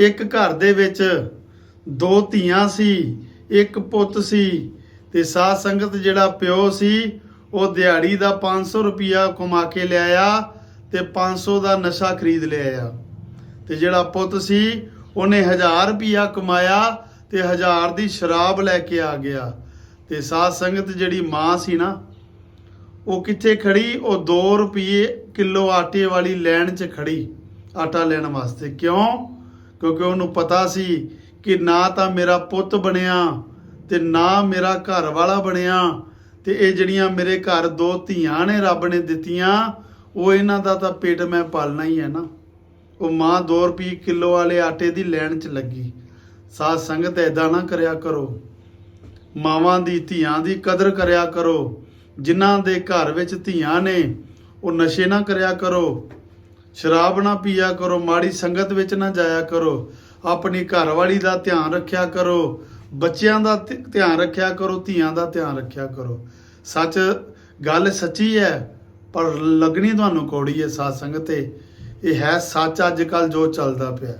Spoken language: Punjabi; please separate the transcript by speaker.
Speaker 1: ਇੱਕ ਘਰ ਦੇ ਵਿੱਚ ਦੋ ਧੀਆਂ ਸੀ, ਇੱਕ ਪੁੱਤ ਸੀ ਤੇ ਸਾਧ ਸੰਗਤ ਜਿਹੜਾ ਪਿਓ ਸੀ, ਉਹ ਦਿਹਾੜੀ ਦਾ 500 ਰੁਪਿਆ ਕਮਾ ਕੇ ਲਿਆਇਆ ਤੇ 500 ਦਾ ਨਸ਼ਾ ਖਰੀਦ ਲਿਆਇਆ। ਤੇ ਜਿਹੜਾ ਪੁੱਤ ਸੀ, ਉਹਨੇ 1000 ਰੁਪਿਆ ਕਮਾਇਆ ਤੇ 1000 ਦੀ ਸ਼ਰਾਬ ਲੈ ਕੇ ਆ ਗਿਆ। ਤੇ ਸਾਧ ਸੰਗਤ ਜਿਹੜੀ ਮਾਂ ਸੀ ਨਾ, ਉਹ ਕਿੱਥੇ ਖੜੀ? ਉਹ 2 ਰੁਪਏ ਕਿਲੋ ਆਟੇ ਵਾਲੀ ਲੈਣ 'ਚ ਖੜੀ, ਆਟਾ ਲੈਣ ਵਾਸਤੇ। ਕਿਉਂ? ਕਿਉਂਕਿ ਉਹਨੂੰ ਪਤਾ ਸੀ ਕਿ ਨਾ ਤਾਂ ਮੇਰਾ ਪੁੱਤ ਬਣਿਆ ਤੇ ਨਾ ਮੇਰਾ ਘਰ ਵਾਲਾ ਬਣਿਆ ਤੇ ਇਹ ਜਿਹੜੀਆਂ ਮੇਰੇ ਘਰ ਦੋ ਧੀਆਂ ਨੇ ਰੱਬ ਨੇ ਦਿੱਤੀਆਂ, ਉਹ ਇਹਨਾਂ ਦਾ ਤਾਂ ਪੇਟ ਮੈਂ ਪਾਲਣਾ ਹੀ ਹੈ ਨਾ। ਉਹ ਮਾਂ 2 ਰੁਪਏ ਕਿਲੋ ਵਾਲੇ ਆਟੇ ਦੀ ਲੈਣ 'ਚ ਲੱਗੀ। ਸਾਧ ਸੰਗਤ ਐਦਾਂ ਨਾ ਕਰਿਆ ਕਰੋ। ਮਾਵਾਂ ਦੀ ਧੀਆਂ ਦੀ ਕਦਰ ਕਰਿਆ ਕਰੋ। ਜਿਨ੍ਹਾਂ ਦੇ ਘਰ ਵਿੱਚ ਧੀਆਂ ਨੇ, ਉਹ ਨਸ਼ੇ ਨਾ ਕਰਿਆ ਕਰੋ। ਸ਼ਰਾਬ ਨਾ ਪੀਆ ਕਰੋ, ਮਾੜੀ ਸੰਗਤ ਵਿੱਚ ਨਾ ਜਾਇਆ ਕਰੋ। ਆਪਣੀ ਘਰਵਾਲੀ ਦਾ ਧਿਆਨ ਰੱਖਿਆ ਕਰੋ। ਬੱਚਿਆਂ ਦਾ ਧਿਆਨ ਰੱਖਿਆ ਕਰੋ, ਧੀਆਂ ਦਾ ਧਿਆਨ ਰੱਖਿਆ ਕਰੋ। ਸੱਚ ਗੱਲ ਸੱਚੀ ਹੈ, ਪਰ ਲੱਗਣੀ ਤੁਹਾਨੂੰ ਕੌੜੀ ਹੈ ਸਾਧ ਸੰਗਤ ਤੇ। ਇਹ ਹੈ ਸੱਚ ਅੱਜ ਕੱਲ ਜੋ ਚੱਲਦਾ ਪਿਆ।